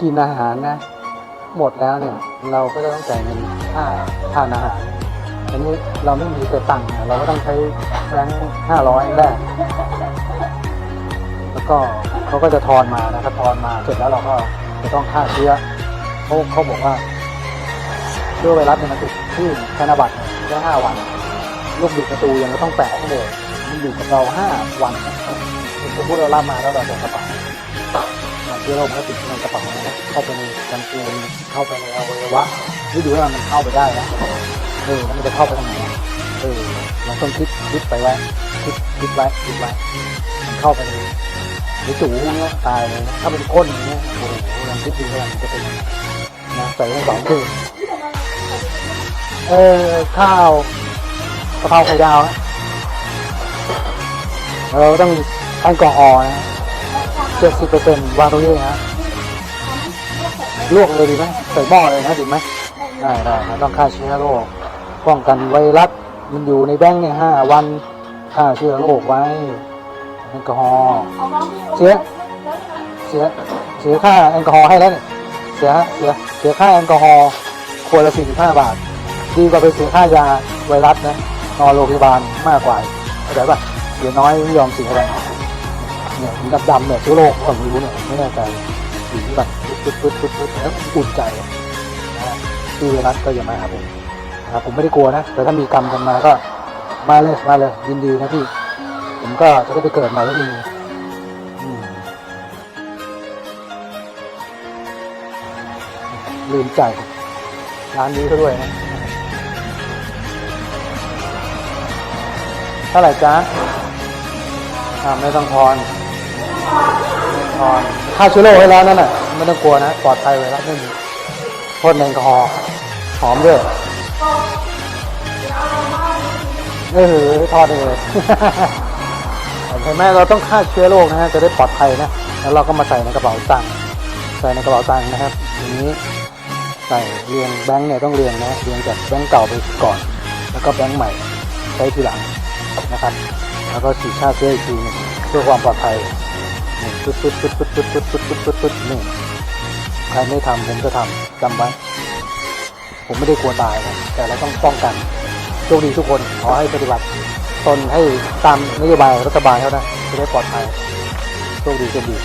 กินอาหารนะ หมดแล้วเนี่ย เราก็จะต้องจ่ายเงินค่าทานอาหารอันนี้เราไม่มีแต่ตังค์เราก็ต้องใช้แบงค์ห้าร้อยแรกแล้วก็เขาก็จะทอนมานะครับทอนมาเสร็จแล้วเราก็จะต้องฆ่าเชื้อเขาเขาบอกว่าเชื้อไวรัสเนี่ยมันติดที่ธนบัตรแค่ห้าวันลูกบิดประตูยังต้องแปะให้เลยมันอยู่กับเราห้าวันสมมติเรารับมาแล้วเราใส่กระเป๋าเชื้อโรคมันก็ติดในกระเป๋านะครับเข้าไปในกางเกงเข้าไปในอวัยวะนี่ดูว่ามันเข้าไปได้นะเออแล้วมันจะเข้าไปทางไหนเออเราต้องคิดคิดไปไว้คิดคิดไว้คิดไว้มันเข้าไปในในจูพวกเนี้ยตายเลยถ้าเป็นก้นอย่างเงี้ยโอ้โหลองคิดดูว่ามันจะเป็นนะใส่ทั้งสองคืนเออข้าวกะเพราไข่ดาวนะเราต้องแอลกออนะ เจ็ดสิบเปอร์เซ็นต์วางตรงนี้นะลวกเลยดีไหมใส่หม้อเลยนะดีไหมได้ได้ครับต้องฆ่าเชื้อโรคป้องกันไวรัสมันอยู่ในแบงค์เนี่ยห้าวันฆ่าเชื้อโรคไว้แอลกอฮอล์เสียเสียเสียค่าแอลกอฮอล์ให้แล้วเนี่ยเสียเสียเสียค่าแอลกอฮอล์ขวดละสี่สิบห้าบาท ดีกว่าไปเสียค่ายาไวรัสนะนอนโรงพยาบาลมากกว่าอีกเข้าใจป่ะเดี๋ยวน้อยไม่ยอมเสียอะไร เนี่ยสีดำๆเนี่ยเชื้อโรคผมไม่รู้เนี่ยไม่แน่ใจสีแบบปึ๊ดปึ๊ดปึ๊ดปึ๊ดแล้วอุ่นใจนะฮะที่ไวรัสก็อย่ามาหาผมนะครับผมไม่ได้กลัวนะ แต่ถ้ามีกรรมกันมาก็มาเลยมาเลยยินดีนะพี่ ผมก็จะได้ไปเกิดใหม่แล้วดีลืมใจร้านนี้ก็ด้วยนะเท่าไหร่จ๊ะอ่าไม่ต้องทอ นไม่ต้าเชื้อโรคให้แล้วนั่นน่ะไม่ต้องกลัวนะปลอดภัยไว้แล้วไม่มีพ่นแอลกอฮอล์หอมด้วยเออทอดเลยเห็นไหมเราต้องฆ่าเชื้อโรคนะฮะจะได้ปลอดภัยนะแล้วเราก็มาใส่ในกระเป๋าตังค์ใส่ในกระเป๋าตังค์นะครับอย่างนี้ใส่เรียงแบงค์เนี่ยต้องเรียงนะเรียงจากแบงค์เก่าไปก่อน แล้วก็แบงค์ใหม่ใช้ทีหลังนะครับ แล้วก็ฉีดฆ่าเชื้ออีกทีนึงเพื่อความปลอดภัย นี่ปึ๊ดปึ๊ดปึ๊ดปึ๊ดปึ๊ดปึ๊ดปึ๊ดปึ๊ดปึ๊ดปึ๊ดนี่ใครไม่ทำผมจะทำจำไว้ ผมไม่ได้กลัวตายนะแต่เราต้องป้องกันโชคดีทุกคนขอให้ปฏิบัติตนให้ตามนโยบายรัฐบาลเขานะจะได้ปลอดภัยโชคดีโชคดี